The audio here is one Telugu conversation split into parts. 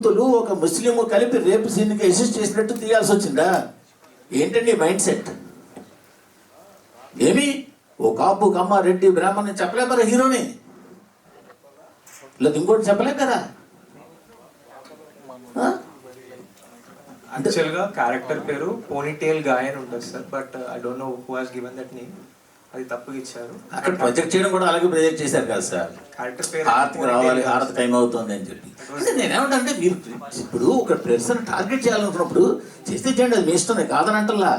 హిందువులు ఒక ముస్లిం కలిపి రేపు సీన్కి అసిస్ట్ చేసినట్టు తీయాల్సి వచ్చిందా? ఏంటండి మైండ్ సెట్? ఏమి? ఓ కాపు కమ్మ రెడ్డి బ్రాహ్మణ్ చెప్పలే కదా హీరోని? లేదు ఇంకోటి చెప్పలే కదా? అంటే యాక్చువల్గా క్యారెక్టర్ పేరు పోనీటేల్ గాయన్ ఉంటుంది sir but I don't know who has given that name అది తప్పుగా ఇచ్చారు అక్కడ ప్రొజెక్ట్ చేయడం కూడా అలాగే ప్రొజెక్ట్ చేశారు కదా సార్. హారతికి రావాలి హారతి టైం అవుతుంది అని చెప్పి. అంటే నేనేమంటే మీరు ఇప్పుడు ఒక పర్సన్ టార్గెట్ చేయాలనుకున్నప్పుడు చేస్తే చేయండి అది మీ ఇష్టం కాదని అంటల్లా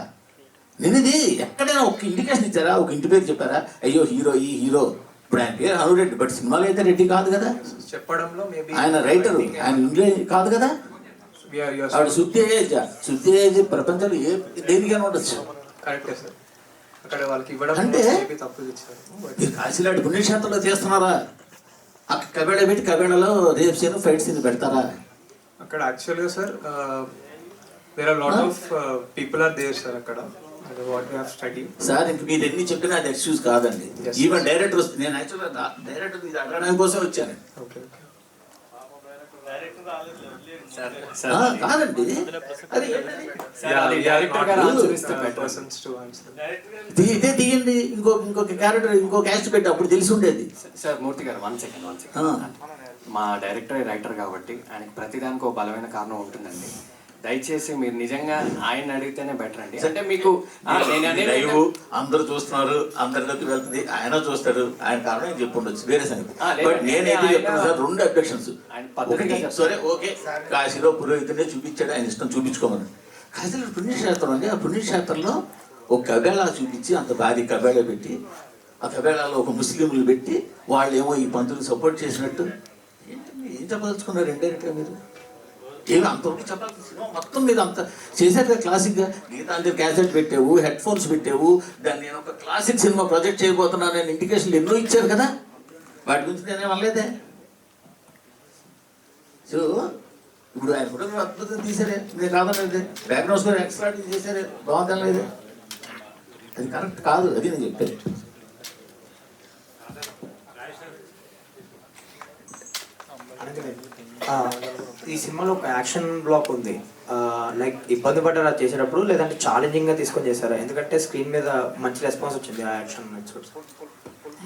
నేను ఇది ఎక్కడైనా ఒక ఇండికేషన్ ఇచ్చారా? ఒక ఇంటి పేరు చెప్పారా? అయ్యో హీరో ఈ హీరో ఇప్పుడు ఆయన పేరు అనురెడ్డి బట్ సినిమాలో అయితే రెడ్డి కాదు కదా. చెప్పడంలో ఆయన రైటర్ ఆయన ఇంగ్లీష్ కాదు కదా. ఆవిడ శుద్ధి శుద్ధి ప్రపంచంలో ఏ దేనికైనా ఉండొచ్చు. కరెక్టే సార్ అక్కడ వాళ్ళకి ఇవ్వడం అంటే- But మీరు కాశీలాంటి పుణ్యక్షేత్రంలో చేస్తున్నారా? అక్కడ కబేడ పెట్టి కబేడలో రేప్ సీన్ ఫైట్ సీన్ పెడతారా? అక్కడ యాక్చువల్గా sir there are lot of people are there sir అక్కడ. సార్ ఇంక మీరు ఎన్ని చెప్పినా అది ఎక్స్క్యూజ్ కాదండి. ఈవెన్ డైరెక్టర్ వస్తుంది నేను యాక్చువల్గా డైరెక్టర్ ఇది అడగడానికి కోసం వచ్చాను ఓకే ఆ, కాదండి అది ఏంటది? డైరెక్టర్ గారు ఆన్సర్ ఇస్తే better. పర్సన్స్ టు ఆన్సర్ తీ- ఇదే తీయండి. ఇంకో ఇంకొక క్యారెక్టర్ ఇంకో క్యాస్ట్ పెట్టి అప్పుడు తెలిసి ఉండేది. Sir Murthy garu one second one. Second మా డైరెక్టర్ రైటర్ కాబట్టి ఆయనకి ప్రతిదానికి ఒక బలమైన కారణం ఉంటుందండి దయచేసి మీరు నిజంగా ఆయన అడిగితేనే బెటర్ అండి. అంటే మీకు నేను లైవ్ అందరూ చూస్తున్నారు అందరిలోకి వెళ్తుంది ఆయన చూస్తాడు ఆయన కారణం చెప్పి ఉండొచ్చు వేరే సంగతి. బట్ ఆయన- చెప్తున్నా సార్ రెండు అబ్జెక్షన్స్. సరే ఓకే కాశీలో పురోహితుడే చూపించాడు ఆయన ఇష్టం చూపించుకోమని. కాశీలో పుణ్యక్షేత్రం అండి ఆ పుణ్యక్షేత్రంలో ఒక కబేళా చూపించి అంత భారీ కబేళా పెట్టి ఆ కబేళాలో ఒక ముస్లింలు పెట్టి వాళ్ళు ఏమో ఈ పంతులు సపోర్ట్ చేసినట్టు. ఏంటండి ఏం చెప్పదలుచుకున్నారు ఇండైరెక్ట్గా మీరు? ఏమి అంతవరకు చెప్పాల్సిన సినిమా మొత్తం మీద అంత చేశారు కదా క్లాసిక్గా గీతాంజలి క్యాసెట్ పెట్టావు హెడ్ ఫోన్స్ పెట్టావు. దాన్ని నేను ఒక క్లాసిక్ సినిమా ప్రొజెక్ట్ చేయబోతున్నాను నేను ఇండికేషన్లు ఎన్నో ఇచ్చారు కదా. వాటి గురించి నేనేం అనలేదే. సో ఇప్పుడు ఆయన కూడా అద్భుతం తీసారే నేను కాదనలేదే బ్యాక్గ్రౌండ్ స్కోర్ ఎక్స్ట్రా చేశారే. బాగుందనలేదే అది కరెక్ట్ కాదు అది నేను చెప్పేది ఆ, ఈ సినిమాలో ఒక యాక్షన్ బ్లాక్ ఉంది. లైక్ ఇబ్బంది పడ్డారా చేసేటప్పుడు లేదంటే ఛాలెంజింగ్గా తీసుకొని చేశారా? ఎందుకంటే స్క్రీన్ మీద మంచి రెస్పాన్స్ వచ్చింది ఆ యాక్షన్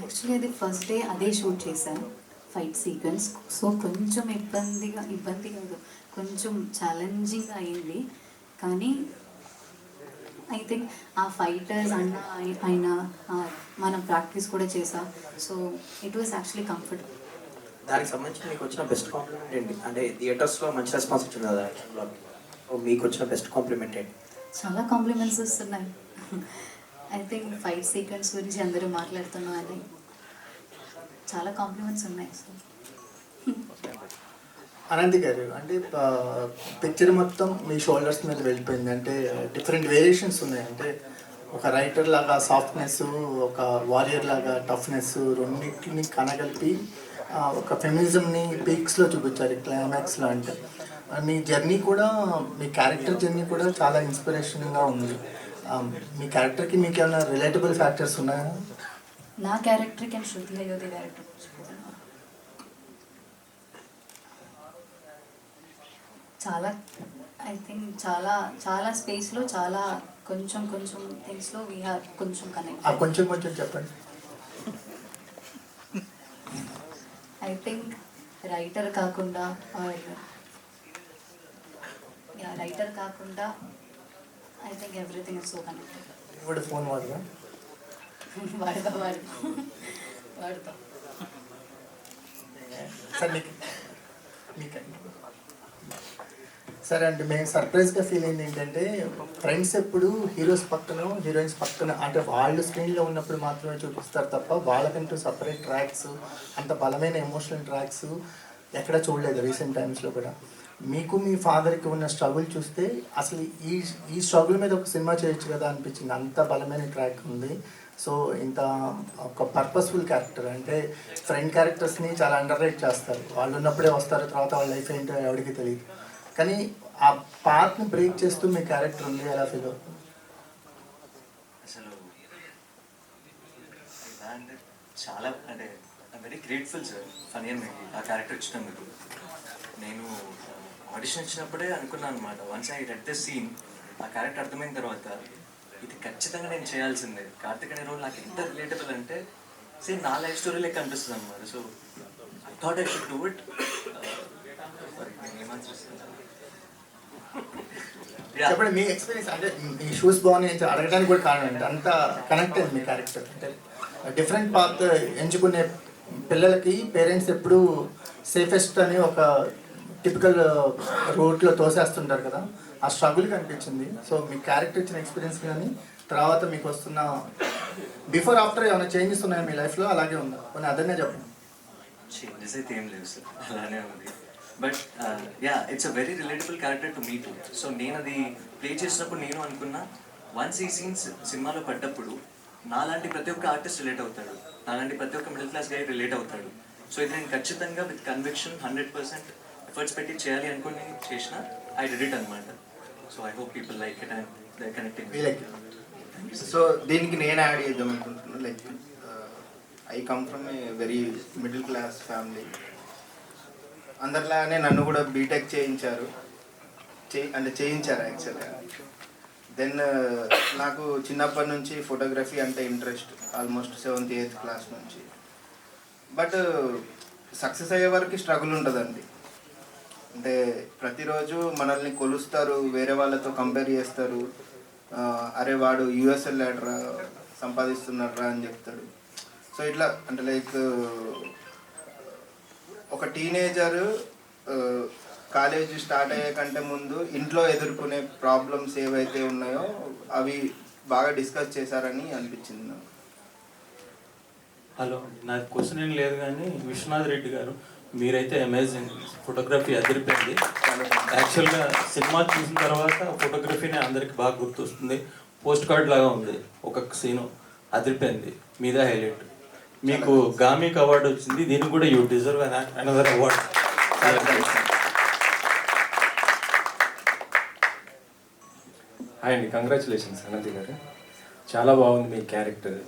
యాక్చువల్లీ అది ఫస్ట్ డే అదే షూట్ చేశాను ఫైట్ సీక్వెన్స్ సో కొంచెం ఇబ్బందిగా ఇబ్బంది కాదు. కొంచెం ఛాలెంజింగ్ అయింది. కానీ ఐ థింక్ ఆ ఫైటర్స్ అన్న అయినా మనం ప్రాక్టీస్ కూడా చేసా. So it was actually comfortable దానికి సంబంధించి మీకు వచ్చిన బెస్ట్ కాంప్లిమెంట్ ఏంటి? అంటే థియేటర్స్లో మంచి రెస్పాన్స్ వచ్చింది కదా సో మీకు వచ్చిన బెస్ట్ కాంప్లిమెంట్ ఏంటి? చాలా కాంప్లిమెంట్స్ వస్తున్నాయి. ఐ థింక్ ఫైట్ సీక్వెన్స్ గురించి అందరూ మాట్లాడుతున్నాం అని చాలా కాంప్లిమెంట్స్ ఉన్నాయి. అనంతి గారు అంటే పిక్చర్ మొత్తం మీ షోల్డర్స్ మీద వెళ్ళిపోయింది. అంటే డిఫరెంట్ వేరియేషన్స్ ఉన్నాయి. అంటే ఒక రైటర్ లాగా సాఫ్ట్నెస్ ఒక వారియర్ లాగా టఫ్నెస్ రెండింటిని కనగలిపి ఒక ఫెమినిజంని పీక్స్లో చూపించారు క్లైమాక్స్లో అంటే. మీ జర్నీ కూడా మీ క్యారెక్టర్ జర్నీ కూడా చాలా ఇన్స్పిరేషన్గా ఉంది. మీ క్యారెక్టర్కి మీకు ఏమైనా రిలేటబుల్ ఫ్యాక్టర్స్ ఉన్నాయా? నా క్యారెక్టర్కి అండ్ శృతి అయోధ్య క్యారెక్టర్ చాలా ఐ థింక్ చాలా చాలా స్పేస్లో చాలా కొంచెం కొంచెం థింగ్స్లో వీఆర్ కొంచెం కనెక్ట్ కొంచెం కొంచెం చెప్పండి. ఐ థింక్ రైటర్ కాకుండా రైటర్ కాకుండా I think everything is so connected కూడా ఫోన్ వాడదా వాడతా వాడతా వాడతా సార్ మీకు మీకు సరే అండి మేము సర్ప్రైజ్గా ఫీల్ అయింది ఏంటంటే ఫ్రెండ్స్ ఎప్పుడు హీరోస్ పక్కన హీరోయిన్స్ పక్కన అంటే వాళ్ళు స్క్రీన్లో ఉన్నప్పుడు మాత్రమే చూపిస్తారు తప్ప వాళ్ళకంటూ సపరేట్ ట్రాక్స్ అంత బలమైన ఎమోషనల్ ట్రాక్స్ ఎక్కడ చూడలేదు రీసెంట్ టైమ్స్లో కూడా. మీకు మీ ఫాదర్కి ఉన్న స్ట్రగుల్ చూస్తే అసలు ఈ ఈ స్ట్రగుల్ మీద ఒక సినిమా చేయొచ్చు కదా అనిపించింది. అంత బలమైన ట్రాక్ ఉంది. సో ఇంత ఒక పర్పస్ఫుల్ క్యారెక్టర్ అంటే ఫ్రెండ్ క్యారెక్టర్స్ని చాలా అండర్ రేట్ చేస్తారు. వాళ్ళు ఉన్నప్పుడే వస్తారు తర్వాత వాళ్ళ లైఫ్ ఏంటో ఎవరికి తెలియదు కానీ ఆ పార్ట్ని బ్రేక్ చేస్తూ మీ క్యారెక్టర్ ఉంది. ఎలా ఫీల్ అవుతుంది? అసలు అంటే చాలా అంటే వెరీ గ్రేట్ఫుల్ సార్ ఫనీ మీకు ఆ క్యారెక్టర్ ఇచ్చినందుకు. నేను ఆడిషన్ ఇచ్చినప్పుడే అనుకున్నాను అనమాట once I read the scene ఆ క్యారెక్టర్ అర్థమైన తర్వాత ఇది ఖచ్చితంగా నేను చేయాల్సిందే. కార్తిక్ అనే రోల్ నాకు ఎంత రిలేటబుల్ అంటే సేమ్ నా లైఫ్ స్టోరీ లెక్క అనిపిస్తుంది అనమాట so I thought I should do it చెప్పండి మీ ఎక్స్పీరియన్స్ అంటే మీ షూస్ బాగున్నాయి అడగడానికి కూడా కారణం ఏంటి? అంత కనెక్ట్ అయింది మీ క్యారెక్టర్ అంటే డిఫరెంట్ పాత్ ఎంచుకునే పిల్లలకి పేరెంట్స్ ఎప్పుడు సేఫెస్ట్ అని ఒక టిపికల్ రూట్లో తోసేస్తుంటారు కదా. ఆ స్ట్రగుల్ కనిపించింది. సో మీ క్యారెక్టర్ ఇచ్చిన ఎక్స్పీరియన్స్ కానీ తర్వాత మీకు వస్తున్న బిఫోర్ ఆఫ్టర్ ఏమైనా చేంజెస్ ఉన్నాయా మీ లైఫ్లో అలాగే ఉందా? కొన్ని అదనే చెప్పండి. చేంజెస్ అయితే ఏం లేవు సార్ అలానే ఉంది. But yeah it's a very relatable character to me too so నేను అది ప్లే చేసినప్పుడు నేను అనుకున్నా వన్స్ ఈ సీన్స్ సినిమాలో పడ్డప్పుడు నాలాంటి ప్రతి ఒక్క ఆర్టిస్ట్ రిలేట్ అవుతాడు. నాలాంటి ప్రతి ఒక్క మిడిల్ క్లాస్ గై రిలేట్ అవుతాడు. సో ఇది నేను ఖచ్చితంగా with conviction hundred percent efforts పెట్టి చేయాలి అనుకుని చేసిన ఐ డిడ్ ఇట్ అనమాట so I hope people like it and they connecting. So దీనికి నేను యాడ్ చేద్దాం అనుకుంటున్నాను like I come from a very middle class family అందరిలాగానే నన్ను కూడా బీటెక్ చేయించారు. అంటే చేయించారు యాక్చువల్గా దెన్ uh, నాకు చిన్నప్పటి నుంచి ఫోటోగ్రఫీ అంటే interest almost seventh eighth class నుంచి. బట్ సక్సెస్ uh, అయ్యే వరకు స్ట్రగుల్ ఉంటుందండి. అంటే ప్రతిరోజు మనల్ని కొలుస్తారు వేరే వాళ్ళతో కంపేర్ చేస్తారు. Uh, అరే వాడు యుఎస్ వెళ్ళాడరా సంపాదిస్తున్నాడరా అని చెప్తాడు. సో ఇట్లా అంటే లైక్ ఒక టీనేజర్ కాలేజ్ స్టార్ట్ అయ్యే కంటే ముందు ఇంట్లో ఎదుర్కొనే ప్రాబ్లమ్స్ ఏవైతే ఉన్నాయో అవి బాగా డిస్కస్ చేశారని అనిపించింది నాకు. హలో నాకు క్వశ్చన్ ఏం లేదు కానీ విశ్వనాథ్ రెడ్డి గారు మీరైతే అమేజింగ్ ఫోటోగ్రఫీ అదిరిపోయింది. యాక్చువల్గా సినిమా చూసిన తర్వాత ఫోటోగ్రఫీనే అందరికి బాగా గుర్తొస్తుంది. పోస్ట్ కార్డ్ లాగా ఉంది ఒక్కొక్క సీను అదిరిపోయింది. మీద హైలైట్ మీకు గామిక్ అవార్డు వచ్చింది. దీనికి కూడా you deserve another award hi అండి. కంగ్రాచులేషన్స్ అనంతి గారు. చాలా బాగుంది మీ క్యారెక్టర్.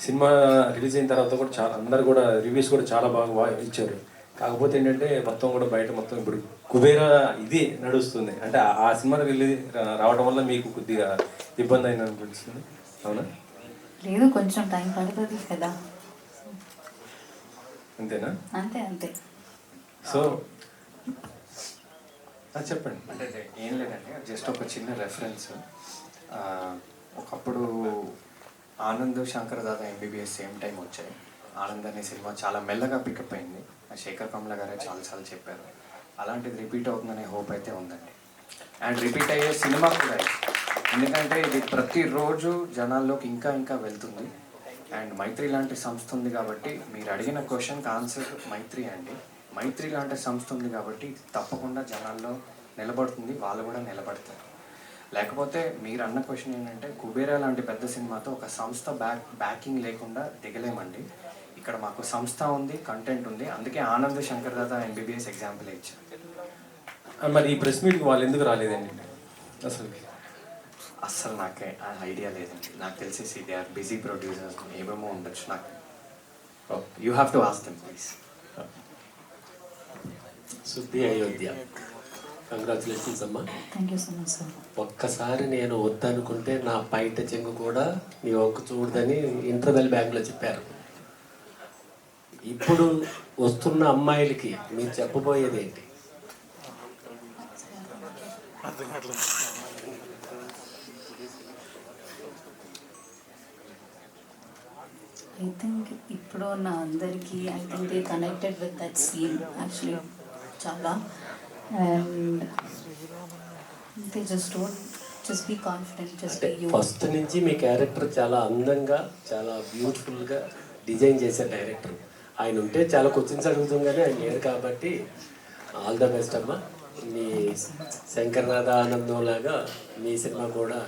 సినిమా రిలీజ్ అయిన తర్వాత కూడా చాలా అందరు కూడా రివ్యూస్ కూడా చాలా బాగా ఇచ్చారు. కాకపోతే ఏంటంటే మొత్తం కూడా బయట మొత్తం ఇప్పుడు కుబేర ఇది నడుస్తుంది. అంటే ఆ- ఆ సినిమా రిలీజ్ రావడం వల్ల మీకు కొద్దిగా ఇబ్బంది అయింది అనిపిస్తుంది. అవునా? లేదు కొంచెం టైం పడుతుంది కదా. అంతేనా? అంతే అంతే. సో ఆ, చెప్పండి. అంటే ఏం లేదండి జస్ట్ ఒక చిన్న రెఫరెన్స్ ఒకప్పుడు Anand Shankar Dada MBBS same time వచ్చాయి. ఆనంద్ అనే సినిమా చాలా మెల్లగా పికప్ అయింది. ఆ శేఖర్ కమల గారే చాలాసార్లు చెప్పారు. అలాంటిది రిపీట్ అవుతుందనే హోప్ అయితే ఉందండి. అండ్ రిపీట్ అయ్యే సినిమా కూడా. ఎందుకంటే ఇది ప్రతిరోజు జనాల్లోకి ఇంకా ఇంకా వెళ్తుంది. అండ్ మైత్రి లాంటి సంస్థ ఉంది కాబట్టి మీరు అడిగిన క్వశ్చన్కి ఆన్సర్ మైత్రి అండి. మైత్రి లాంటి సంస్థ ఉంది కాబట్టి తప్పకుండా జనాల్లో నిలబడుతుంది వాళ్ళు కూడా నిలబడతారు. లేకపోతే మీరు అన్న క్వశ్చన్ ఏంటంటే కుబేరా లాంటి పెద్ద సినిమాతో ఒక సంస్థ బ్యాక్ బ్యాకింగ్ లేకుండా దిగలేమండి. ఇక్కడ మాకు సంస్థ ఉంది కంటెంట్ ఉంది. అందుకే ఆనంద్ శంకర్ దాదా ఎంబీబీఎస్ ఎగ్జాంపుల్ ఇచ్చారు. మరి ఈ ప్రెస్ మీట్కి వాళ్ళు ఎందుకు రాలేదండి? అసలు అస్సలు నాకే ఆ ఐడియా లేదండి. నాకు తెలిసేసి దే ఆర్ బిజీ ప్రొడ్యూసర్స్ ఏమేమో ఉండొచ్చు నాకు. You have to ask them please Shuddhi Ayodhya. Congratulations అమ్మా. Thank you so much sir ఒక్కసారి నేను వద్దనుకుంటే నా బయట చెంగు కూడా నీ ఒక్క చూడదని ఇంటర్వెల్ బ్యాంక్లో చెప్పారు. ఇప్పుడు వస్తున్న అమ్మాయిలకి మీరు చెప్పబోయేది ఏంటి? ఐ థింక్ ఇప్పుడు ఉన్న అందరికీ I think they connected with that scene actually చాలా. And they just don't just be confident just be you first నుంచి మీ క్యారెక్టర్ చాలా అందంగా చాలా బ్యూటిఫుల్గా డిజైన్ చేసే డైరెక్టర్ ఆయన ఉంటే చాలా క్వశ్చన్స్ అడుగుతాం కానీ ఆయన లేరు కాబట్టి ఆల్ ద బెస్ట్ అమ్మా. మీ శంకర్నాథ ఆనందం లాగా మీ సినిమా కూడా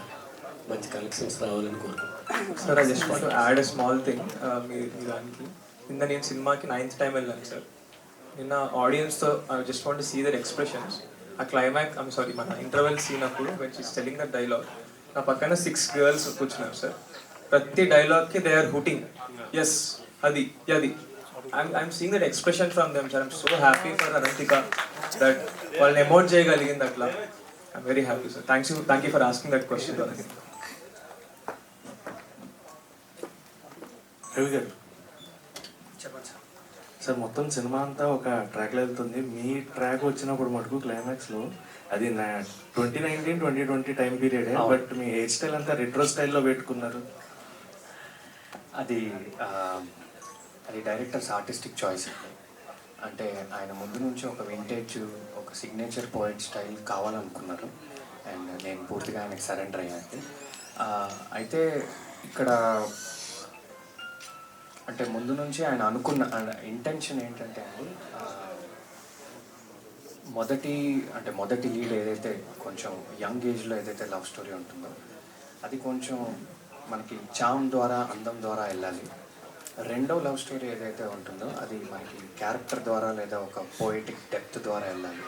మంచి కలెక్షన్స్ రావాలని కోరుకుంటున్నాను sir I just want add a small thing మీ దానికి. నిన్న నేను సినిమాకి నైన్త్ టైం వెళ్ళాను సార్ నిన్న ఆడియన్స్తో I just want see their expressions ఆ క్లైమాక్ ఐమ్ సారీ మన ఇంటర్వెల్ సీన్ అప్పుడు which is telling the dialogue నా పక్కన సిక్స్ గర్ల్స్ కూర్చున్నారు సార్ ప్రతి డైలాగ్కి దే ఆర్ హుటింగ్ ఎస్ అది అది. I'm I'm seeing that expression from them sir I'm so happy for Ananthika that వాళ్ళని ఎమోట్ చేయగలిగింది అట్లా. I'm very happy sir thanks you thank you for asking that question Ravi garu. Sir. మొత్తం సినిమా అంతా ఒక ట్రాక్లో వెళ్తుంది. మీ ట్రాక్ వచ్చినప్పుడు మటుకు క్లైమాక్స్లో అది నా twenty nineteen twenty twenty time period but me hair style అంతా రెట్రో స్టైల్లో పెట్టుకున్నారు. అది అది డైరెక్టర్స్ ఆర్టిస్టిక్ చాయిస్ అంటే ఆయన ముందు నుంచి ఒక వింటేజ్ ఒక సిగ్నేచర్ పోయిట్ స్టైల్ కావాలనుకున్నారు. అండ్ నేను పూర్తిగా ఆయనకి సరెండర్ అయ్యాను. అయితే ఇక్కడ అంటే ముందు నుంచి ఆయన అనుకున్న ఇంటెన్షన్ ఏంటంటే అండి మొదటి అంటే మొదటి లీడ్ ఏదైతే కొంచెం యంగ్ ఏజ్లో ఏదైతే లవ్ స్టోరీ ఉంటుందో అది కొంచెం మనకి చామ్ ద్వారా అందం ద్వారా వెళ్ళాలి. రెండో లవ్ స్టోరీ ఏదైతే ఉంటుందో అది మనకి క్యారెక్టర్ ద్వారా లేదా ఒక పోయిటిక్ డెప్త్ ద్వారా వెళ్ళాలి.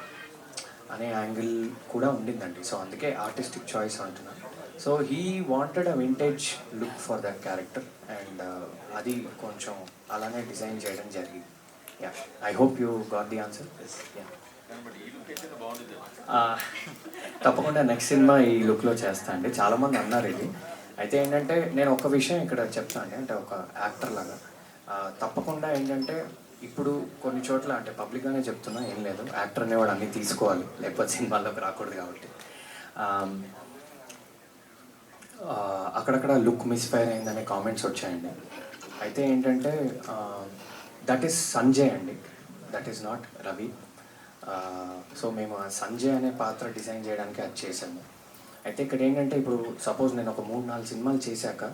అనే యాంగిల్ కూడా ఉండిందండి. సో అందుకే ఆర్టిస్టిక్ చాయిస్ అంటున్నాను so he wanted a vintage look for that character and అది కొంచెం అలానే డిజైన్ చేయడం జరిగింది. Yeah I hope you got the answer తప్పకుండా నెక్స్ట్ సినిమా ఈ లుక్లో చేస్తా అండి. చాలామంది అన్నారు ఇది. అయితే ఏంటంటే నేను ఒక విషయం ఇక్కడ చెప్తాను అండి. అంటే ఒక యాక్టర్ లాగా. తప్పకుండా ఏంటంటే ఇప్పుడు కొన్ని చోట్ల అంటే పబ్లిక్గానే చెప్తున్నా ఏం లేదు. యాక్టర్ అనేవాడు అన్నీ తీసుకోవాలి. లేకపోతే సినిమాల్లోకి రాకూడదు కాబట్టి. అక్కడక్కడ లుక్ మిస్ఫైర్ అయిందనే కామెంట్స్ వచ్చాయండి. అయితే ఏంటంటే దట్ ఈస్ సంజయ్ అండి. That is not Ravi. So మేము ఆ సంజయ్ అనే పాత్ర డిజైన్ చేయడానికి అది చేశాము. అయితే ఇక్కడ ఏంటంటే ఇప్పుడు సపోజ్ నేను ఒక మూడు నాలుగు సినిమాలు చేశాక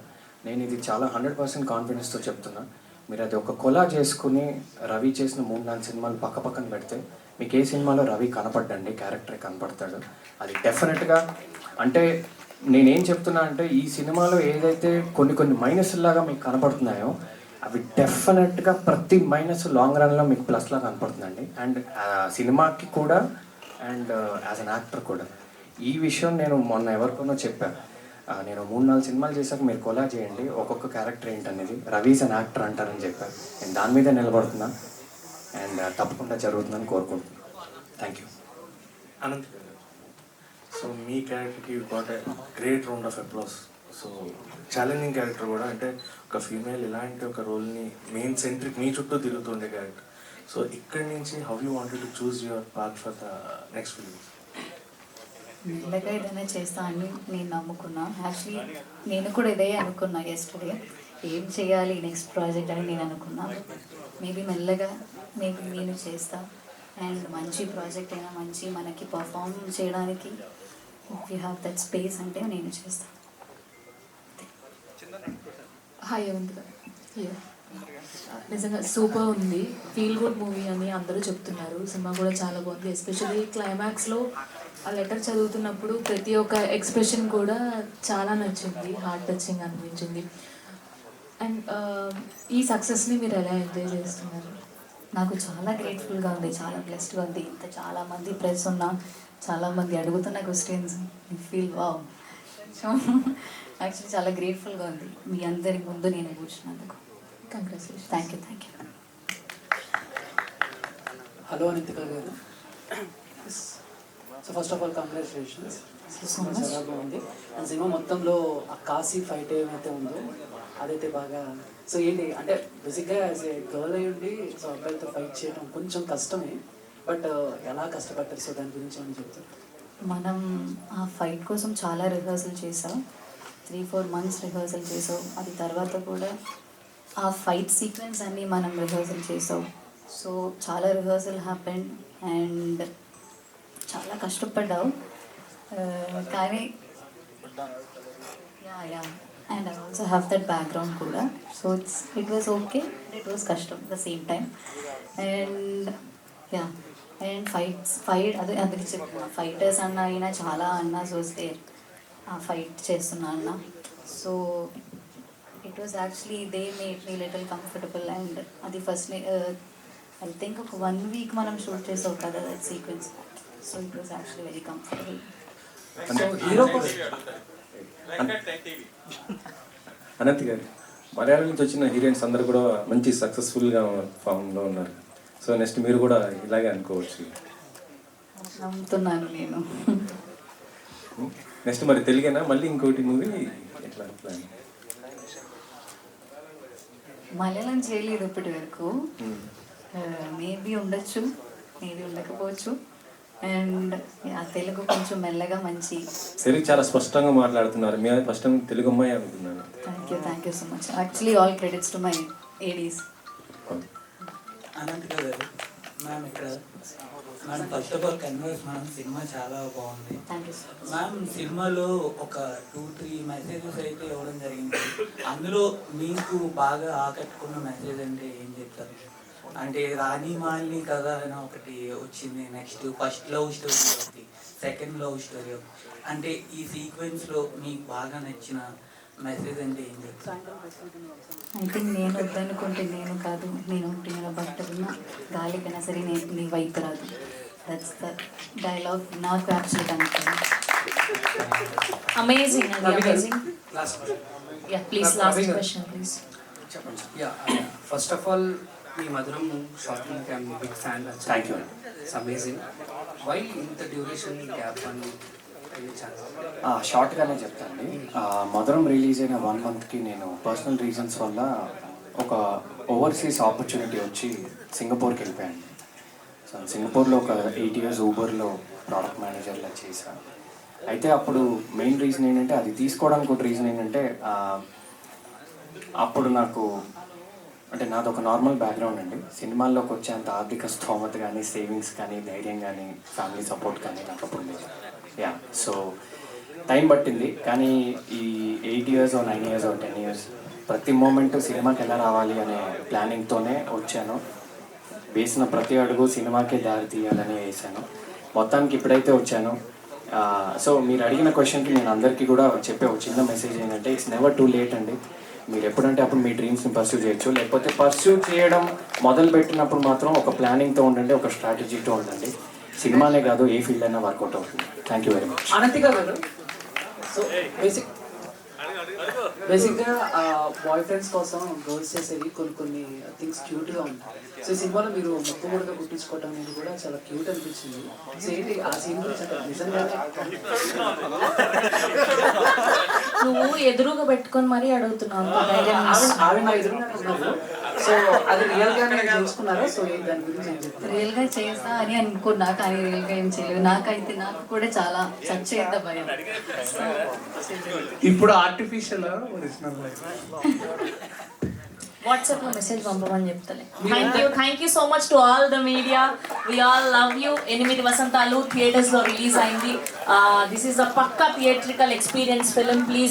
నేను ఇది చాలా హండ్రెడ్ పర్సెంట్ కాన్ఫిడెన్స్తో చెప్తున్నా. మీరు అది ఒక కొలా చేసుకుని రవి చేసిన మూడు నాలుగు సినిమాలు పక్క పక్కన పెడితే మీకు ఏ సినిమాలో రవి కనపడ్డండి క్యారెక్టర్ కనపడతాడు. అది డెఫినెట్గా అంటే నేనేం చెప్తున్నా అంటే ఈ సినిమాలో ఏదైతే కొన్ని కొన్ని మైనస్ లాగా మీకు కనపడుతున్నాయో అవి డెఫినెట్గా ప్రతి మైనస్ లాంగ్ రన్లో మీకు ప్లస్లా కనపడుతుందండి. అండ్ సినిమాకి కూడా అండ్ యాజ్ అన్ యాక్టర్ కూడా. ఈ విషయం నేను మొన్న ఎవరికైనా చెప్పాను నేను మూడు నాలుగు సినిమాలు చేశాక మీరు కొలా చేయండి. ఒక్కొక్క క్యారెక్టర్ ఏంటనేది రవీస్ అన్ యాక్టర్ అంటారని చెప్పాను నేను దాని మీద నిలబడుతున్నా. అండ్ తప్పకుండా జరుగుతుందని కోరుకుంటున్నాను థ్యాంక్ యూ అనంత్ సో మీ క్యారెక్టర్కి got great round of applause so challenging character కూడా. అంటే ఒక ఫీమేల్ ఇలాంటి ఒక రోల్ని మెయిన్ సెంట్రిక్ మీ చుట్టూ తిరుగుతుండే క్యారెక్టర్ సో ఇక్కడి నుంచి how you wanted to choose your part for the next film మెల్లగా ఏదైనా చేస్తా అని నేను నమ్ముకున్నా. యాక్చువల్లీ నేను కూడా ఇదే అనుకున్నా ఎస్టర్డే ఏం చేయాలి నెక్స్ట్ ప్రాజెక్ట్ అని నేను అనుకున్నా. మేబీ మెల్లగా మేబీ నేను చేస్తా. అండ్ మంచి ప్రాజెక్ట్ అయినా మంచి మనకి పర్ఫామ్ చేయడానికి if you have that space అంటే నేను చేస్తాను. హాయ్ ఉంది అయ్యో నిజంగా సూపర్ ఉంది. ఫీల్ గుడ్ మూవీ అని అందరూ చెప్తున్నారు. సినిమా కూడా చాలా బాగుంది. ఎస్పెషల్లీ క్లైమాక్స్లో ఆ లెటర్ చదువుతున్నప్పుడు ప్రతి ఒక్క ఎక్స్ప్రెషన్ కూడా చాలా నచ్చింది. హార్ట్ టచింగ్ అనిపించింది. అండ్ uh, ఈ సక్సెస్ని మీరు ఎలా ఎంజాయ్ చేస్తున్నారు? నాకు చాలా గ్రేట్ఫుల్గా ఉంది చాలా బ్లెస్డ్గా ఉంది. ఇంత చాలా మంది ప్రెస్ ఉన్నా చాలా మంది అడుగుతున్న questions feel wow so actually చాలా గ్రేట్ఫుల్గా ఉంది. మీ అందరి ముందు నేను కూర్చున్నందుకు. Congratulation thank you thank you hello Anithika garu. So first of all congratulations cinema చాలా బాగుంది అండ్ సినిమా మొత్తంలో ఆ కాశీ ఫైట్ ఏమైతే ఉందో అదైతే బాగా సో ఏంటి అంటే బేసిక్గా యాజ్ ఏ గర్ల్ అయి ఉండి సో అబ్బాయిలతో ఫైట్ చేయడం కొంచెం కష్టమే. బట్ ఎలా కష్టపడ్డారు? సో దాని గురించి ఏమైనా చెప్తారు? మనం ఆ ఫైట్ కోసం చాలా రిహర్సల్ చేసాం. త్రీ ఫోర్ మంత్స్ రిహర్సల్ చేసాం. అది తర్వాత కూడా ఆ ఫైట్ సీక్వెన్స్ అన్నీ మనం రిహర్సల్ చేసాం. సో చాలా రిహర్సల్ హ్యాపెన్ అండ్ చాలా కష్టపడ్డావు ఆ, కానీ yeah yeah and I also have that background కూడా. So it's it was okay it was కష్టం the same time and yeah and fights fight అదే అందుకే చెప్తున్నా ఫైటర్స్ అన్న అయినా చాలా అన్నాస్ చూస్తే ఆ ఫైట్ చేస్తున్నా అన్న. So it was actually they made me little comfortable and అది ఫస్ట్ ఐ థింక్ ఒక వన్ వీక్ మనం షూట్ చేసాం కదా that sequence so it was actually very comfortable so hero Ananth garu Malayalam నుంచి వచ్చిన హీరోయిన్స్ అందరూ కూడా మంచి సక్సెస్ఫుల్గా ఫామ్లో ఉన్నారు. సో నెక్స్ట్ మీరు కూడా ఇలాగే అనుకోవచ్చు. నమ్ముతున్నాను నేను. నెక్స్ట్ మరి తెలుగేనా? మళ్ళీ ఇంకోటి మూవీ ఎట్లా ప్లాన్? మలయాళం చేయలేదు ఇప్పటి వరకు. మేబీ ఉండొచ్చు మేబీ ఉండకపోవచ్చు. అండ్ తెలుగు కొంచెం మెల్లగా మంచి. తెలుగు చాలా స్పష్టంగా మాట్లాడుతున్నారు. మేము ఫస్ట్ తెలుగు అమ్మాయి అనుకున్నాను thank you thank you so much actually all credits to my ADs Ananth garu ma'am ఇక్కడ. Ma'am first of all congrats ma'am cinema చాలా బాగుంది. థ్యాంక్ యూ సో మ్యామ్ సినిమాలో ఒక టూ త్రీ మెసేజెస్ అయితే ఇవ్వడం జరిగింది. అందులో మీకు బాగా ఆకట్టుకున్న మెసేజ్ అంటే ఏం చెప్తారు? అంటే రాణి మాలిని కదా అని ఒకటి వచ్చింది నెక్స్ట్ ఫస్ట్ లవ్ స్టోరీ ఒకటి సెకండ్ లవ్ స్టోరీ అంటే ఈ సీక్వెన్స్లో మీకు బాగా నచ్చిన మెసేజ్ అంటే ఏం చెప్తారు ఐ థింక్ నేను వద్దనుకుంటే నేను కాదు నేను ఉంటే నేను బట్ట ఉన్న గాలి కన్నా సరే నేను నీ వైపు రాదు. దట్స్ ద డైలాగ్ నాకు అనిపించింది అమేజింగ్ అండి amazing yeah please last question please చెప్పండి yeah first of all me Madhuram short I'm big fan you. It's amazing why ఇంత డ్యూరేషన్ గ్యాప్ అని షార్ట్గానే చెప్తాను మధురం రిలీజ్ అయిన వన్ మంత్కి నేను పర్సనల్ రీజన్స్ వల్ల ఒక ఓవర్సీస్ ఆపర్చునిటీ వచ్చి సింగపూర్కి వెళ్ళిపోయాను. సో సింగపూర్లో ఒక ఎయిట్ ఇయర్స్ ఊబర్లో ప్రోడక్ట్ మేనేజర్లా చేశాను అయితే అప్పుడు మెయిన్ రీజన్ ఏంటంటే అది తీసుకోవడానికి ఒక రీజన్ ఏంటంటే అప్పుడు నాకు అంటే నాది ఒక నార్మల్ బ్యాక్గ్రౌండ్ అండి. సినిమాల్లోకి వచ్చేంత ఆర్థిక స్థోమత కానీ సేవింగ్స్ కానీ ధైర్యం కానీ ఫ్యామిలీ సపోర్ట్ కానీ నాకు అప్పుడు లేదు. యా సో టైం పట్టింది. కానీ ఈ ఎయిట్ ఇయర్స్ ఓ నైన్ ఇయర్స్ ఓ టెన్ ఇయర్స్ ప్రతి మూమెంట్ సినిమాకి ఎలా రావాలి అనే ప్లానింగ్తోనే వచ్చాను. వేసిన ప్రతి అడుగు సినిమాకే దారి తీయాలని వేసాను. మొత్తానికి ఇప్పుడైతే వచ్చాను. సో మీరు అడిగిన క్వశ్చన్కి నేను అందరికీ కూడా చెప్పే ఒక చిన్న మెసేజ్ ఏంటంటే ఇట్స్ నెవర్ టూ లేట్ అండి. మీరు ఎప్పుడంటే అప్పుడు మీ డ్రీమ్స్ని పర్సూ చేయొచ్చు. లేకపోతే పర్సూ చేయడం మొదలు పెట్టినప్పుడు మాత్రం ఒక ప్లానింగ్తో ఉండండి ఒక స్ట్రాటజీతో ఉండండి. సినిమానే కాదు ఏ ఫీల్డ్ అయినా వర్కౌట్ అవుతుంది. Thank you very much Ananthika garu so basic బేసిక్గా బాయ్ ఫ్రెండ్స్ కోసం గర్ల్స్ చేసేవి కొన్ని కొన్ని థింగ్స్ క్యూట్గా ఉంటాయి. సో ఈ సినిమాలో మీరు ముక్కు ముడక కుట్టించుకోవటం అనేది కూడా చాలా క్యూట్ అనిపించింది. సో ఏంటి? ఆ సీన్ గురించి నిజంగానే నువ్వు ఎదురుగా పెట్టుకొని మరీ అడుగుతున్నావు ఆవిడ నా సో అది చేసుకున్నారా సో దాని గురించి ఏం చెప్తారు? రియల్గా చేస్తా అని అనుకున్నా కానీ రియల్గా ఏం చేయలేదు. నాకైతే నాకు కూడా చాలా చచ్చేంత భయం. ఇప్పుడు ఆర్టిఫిషియల్ ఒరిజినల్ వాట్సాప్లో మెసేజ్ పంపమని చెప్తలే. Thank you thank you so much to all the media we all love you ఎనిమిది వసంతాలు థియేటర్స్లో రిలీజ్ అయింది. దిస్ ఈస్ అ పక్కా థియేట్రికల్ ఎక్స్పీరియన్స్ ఫిలిం ప్లీజ్